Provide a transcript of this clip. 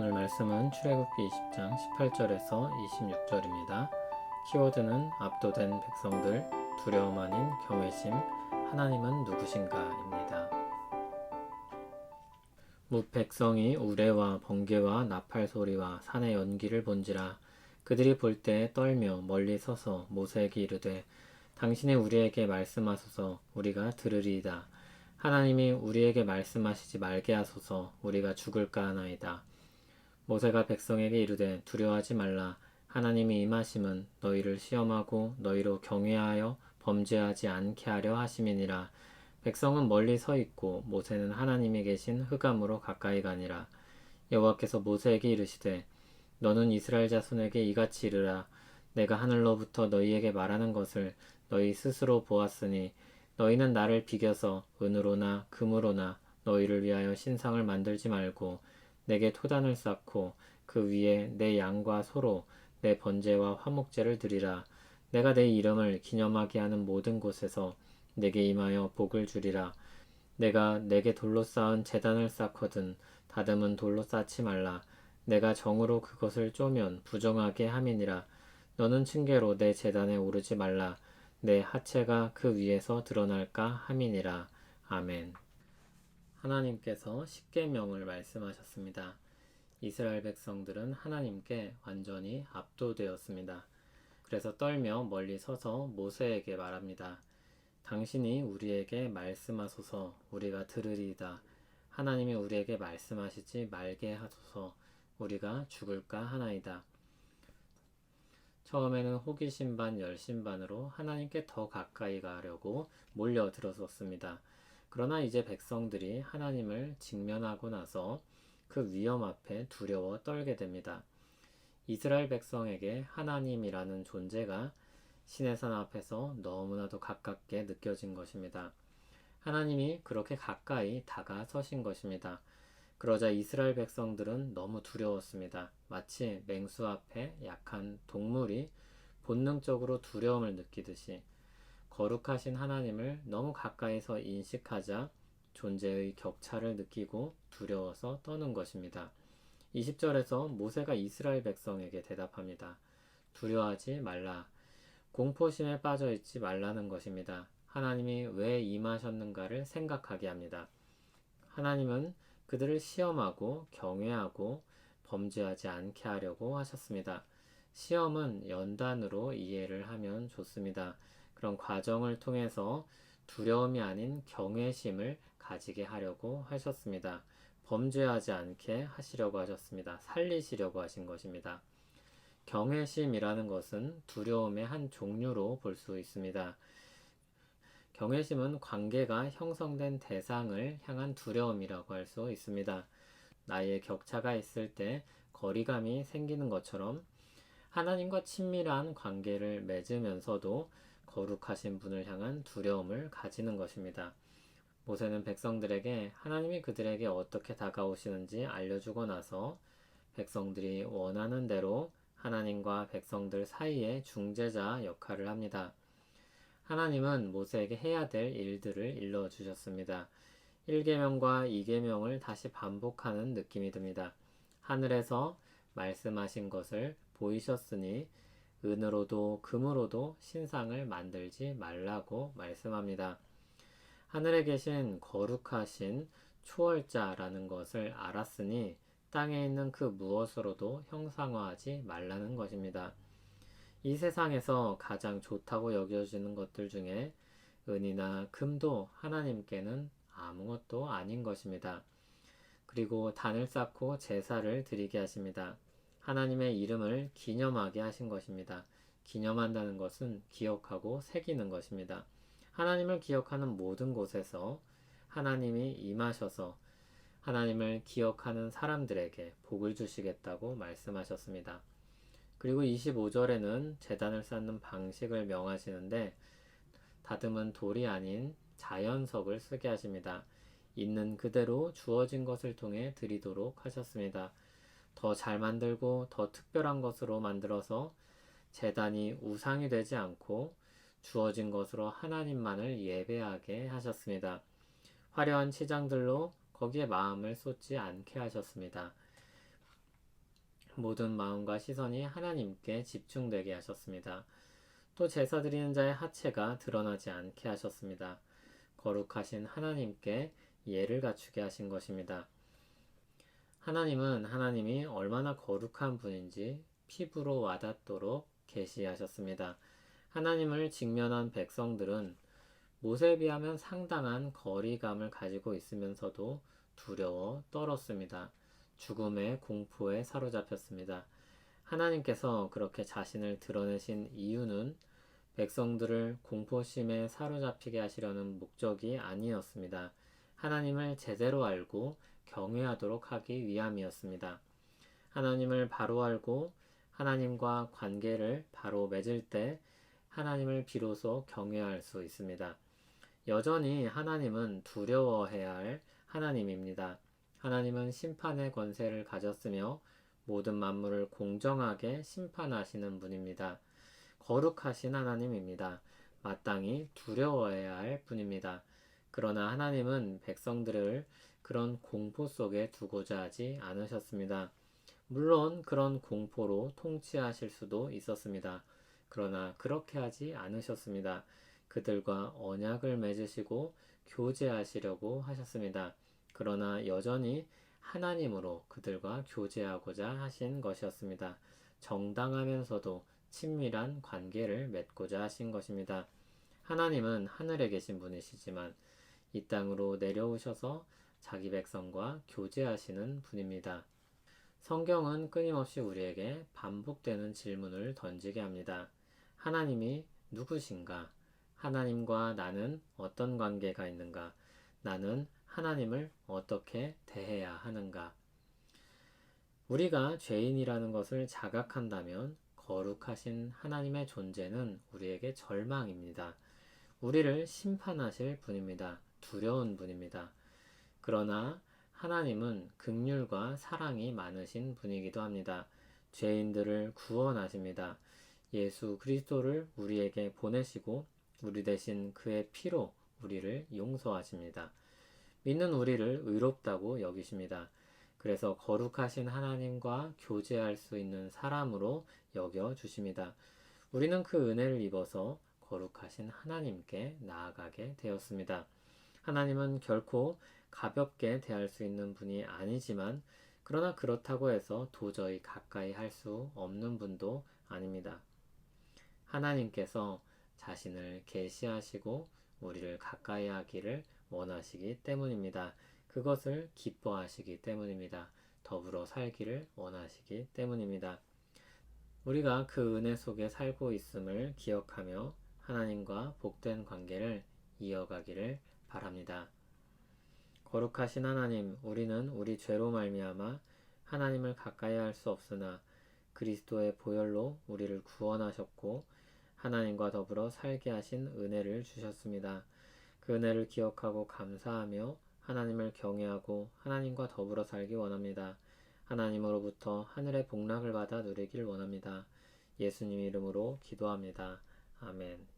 오늘 말씀은 출애굽기 20장 18절에서 26절입니다. 키워드는 압도된 백성들, 두려움 아닌 경외심, 하나님은 누구신가입니다. 뭇 백성이 우레와 번개와 나팔 소리와 산의 연기를 본지라 그들이 볼 때 떨며 멀리 서서 모세에게 이르되 당신이 우리에게 말씀하소서 우리가 들으리이다. 하나님이 우리에게 말씀하시지 말게 하소서 우리가 죽을까 하나이다. 모세가 백성에게 이르되 두려워하지 말라. 하나님이 임하심은 너희를 시험하고 너희로 경외하여 범죄하지 않게 하려 하심이니라. 백성은 멀리 서 있고 모세는 하나님이 계신 흑암으로 가까이 가니라. 여호와께서 모세에게 이르시되 너는 이스라엘 자손에게 이같이 이르라. 내가 하늘로부터 너희에게 말하는 것을 너희 스스로 보았으니 너희는 나를 비겨서 은으로나 금으로나 너희를 위하여 신상을 만들지 말고 내게 토단을 쌓고 그 위에 내 양과 소로 내 번제와 화목제를 드리라. 내가 내 이름을 기념하게 하는 모든 곳에서 내게 임하여 복을 주리라. 내가 내게 돌로 쌓은 재단을 쌓거든 다듬은 돌로 쌓지 말라. 내가 정으로 그것을 쪼면 부정하게 함이니라. 너는 층계로 내 재단에 오르지 말라. 내 하체가 그 위에서 드러날까 함이니라. 아멘. 하나님께서 십계명을 말씀하셨습니다. 이스라엘 백성들은 하나님께 완전히 압도되었습니다. 그래서 떨며 멀리 서서 모세에게 말합니다. 당신이 우리에게 말씀하소서 우리가 들으리이다. 하나님이 우리에게 말씀하시지 말게 하소서 우리가 죽을까 하나이다. 처음에는 호기심 반 열심 반으로 하나님께 더 가까이 가려고 몰려들었었습니다. 그러나 이제 백성들이 하나님을 직면하고 나서 그 위험 앞에 두려워 떨게 됩니다. 이스라엘 백성에게 하나님이라는 존재가 시내산 앞에서 너무나도 가깝게 느껴진 것입니다. 하나님이 그렇게 가까이 다가서신 것입니다. 그러자 이스라엘 백성들은 너무 두려웠습니다. 마치 맹수 앞에 약한 동물이 본능적으로 두려움을 느끼듯이 거룩하신 하나님을 너무 가까이서 인식하자 존재의 격차를 느끼고 두려워서 떠는 것입니다. 20절에서 모세가 이스라엘 백성에게 대답합니다. 두려워하지 말라. 공포심에 빠져 있지 말라는 것입니다. 하나님이 왜 임하셨는가를 생각하게 합니다. 하나님은 그들을 시험하고 경외하고 범죄하지 않게 하려고 하셨습니다. 시험은 연단으로 이해를 하면 좋습니다. 그런 과정을 통해서 두려움이 아닌 경외심을 가지게 하려고 하셨습니다. 범죄하지 않게 하시려고 하셨습니다. 살리시려고 하신 것입니다. 경외심이라는 것은 두려움의 한 종류로 볼 수 있습니다. 경외심은 관계가 형성된 대상을 향한 두려움이라고 할 수 있습니다. 나의 격차가 있을 때 거리감이 생기는 것처럼 하나님과 친밀한 관계를 맺으면서도 거룩하신 분을 향한 두려움을 가지는 것입니다. 모세는 백성들에게 하나님이 그들에게 어떻게 다가오시는지 알려주고 나서 백성들이 원하는 대로 하나님과 백성들 사이의 중재자 역할을 합니다. 하나님은 모세에게 해야 될 일들을 일러 주셨습니다. 1계명과 2계명을 다시 반복하는 느낌이 듭니다. 하늘에서 말씀하신 것을 보이셨으니 은으로도 금으로도 신상을 만들지 말라고 말씀합니다. 하늘에 계신 거룩하신 초월자라는 것을 알았으니 땅에 있는 그 무엇으로도 형상화하지 말라는 것입니다. 이 세상에서 가장 좋다고 여겨지는 것들 중에 은이나 금도 하나님께는 아무것도 아닌 것입니다. 그리고 단을 쌓고 제사를 드리게 하십니다. 하나님의 이름을 기념하게 하신 것입니다. 기념한다는 것은 기억하고 새기는 것입니다. 하나님을 기억하는 모든 곳에서 하나님이 임하셔서 하나님을 기억하는 사람들에게 복을 주시겠다고 말씀하셨습니다. 그리고 25절에는 재단을 쌓는 방식을 명하시는데 다듬은 돌이 아닌 자연석을 쓰게 하십니다. 있는 그대로 주어진 것을 통해 드리도록 하셨습니다. 더 잘 만들고 더 특별한 것으로 만들어서 재단이 우상이 되지 않고 주어진 것으로 하나님만을 예배하게 하셨습니다. 화려한 치장들로 거기에 마음을 쏟지 않게 하셨습니다. 모든 마음과 시선이 하나님께 집중되게 하셨습니다. 또 제사 드리는 자의 하체가 드러나지 않게 하셨습니다. 거룩하신 하나님께 예를 갖추게 하신 것입니다. 하나님은 하나님이 얼마나 거룩한 분인지 피부로 와닿도록 계시하셨습니다. 하나님을 직면한 백성들은 모세에 비하면 상당한 거리감을 가지고 있으면서도 두려워 떨었습니다. 죽음의 공포에 사로잡혔습니다. 하나님께서 그렇게 자신을 드러내신 이유는 백성들을 공포심에 사로잡히게 하시려는 목적이 아니었습니다. 하나님을 제대로 알고 경외하도록 하기 위함이었습니다. 하나님을 바로 알고 하나님과 관계를 바로 맺을 때 하나님을 비로소 경외할 수 있습니다. 여전히 하나님은 두려워해야 할 하나님입니다. 하나님은 심판의 권세를 가졌으며 모든 만물을 공정하게 심판하시는 분입니다. 거룩하신 하나님입니다. 마땅히 두려워해야 할 분입니다. 그러나 하나님은 백성들을 그런 공포 속에 두고자 하지 않으셨습니다. 물론 그런 공포로 통치하실 수도 있었습니다. 그러나 그렇게 하지 않으셨습니다. 그들과 언약을 맺으시고 교제하시려고 하셨습니다. 그러나 여전히 하나님으로 그들과 교제하고자 하신 것이었습니다. 정당하면서도 친밀한 관계를 맺고자 하신 것입니다. 하나님은 하늘에 계신 분이시지만 이 땅으로 내려오셔서 자기 백성과 교제하시는 분입니다. 성경은 끊임없이 우리에게 반복되는 질문을 던지게 합니다. 하나님이 누구신가? 하나님과 나는 어떤 관계가 있는가? 나는 하나님을 어떻게 대해야 하는가? 우리가 죄인이라는 것을 자각한다면 거룩하신 하나님의 존재는 우리에게 절망입니다. 우리를 심판하실 분입니다. 두려운 분입니다. 그러나 하나님은 극률과 사랑이 많으신 분이기도 합니다. 죄인들을 구원하십니다. 예수 그리스도를 우리에게 보내시고 우리 대신 그의 피로 우리를 용서하십니다. 믿는 우리를 의롭다고 여기십니다. 그래서 거룩하신 하나님과 교제할 수 있는 사람으로 여겨 주십니다. 우리는 그 은혜를 입어서 거룩하신 하나님께 나아가게 되었습니다. 하나님은 결코 가볍게 대할 수 있는 분이 아니지만 그러나 그렇다고 해서 도저히 가까이 할 수 없는 분도 아닙니다. 하나님께서 자신을 계시하시고 우리를 가까이 하기를 원하시기 때문입니다. 그것을 기뻐하시기 때문입니다. 더불어 살기를 원하시기 때문입니다. 우리가 그 은혜 속에 살고 있음을 기억하며 하나님과 복된 관계를 이어가기를 바랍니다. 거룩하신 하나님, 우리는 우리 죄로 말미암아 하나님을 가까이 할 수 없으나 그리스도의 보혈로 우리를 구원하셨고 하나님과 더불어 살게 하신 은혜를 주셨습니다. 그 은혜를 기억하고 감사하며 하나님을 경외하고 하나님과 더불어 살기 원합니다. 하나님으로부터 하늘의 복락을 받아 누리길 원합니다. 예수님 이름으로 기도합니다. 아멘.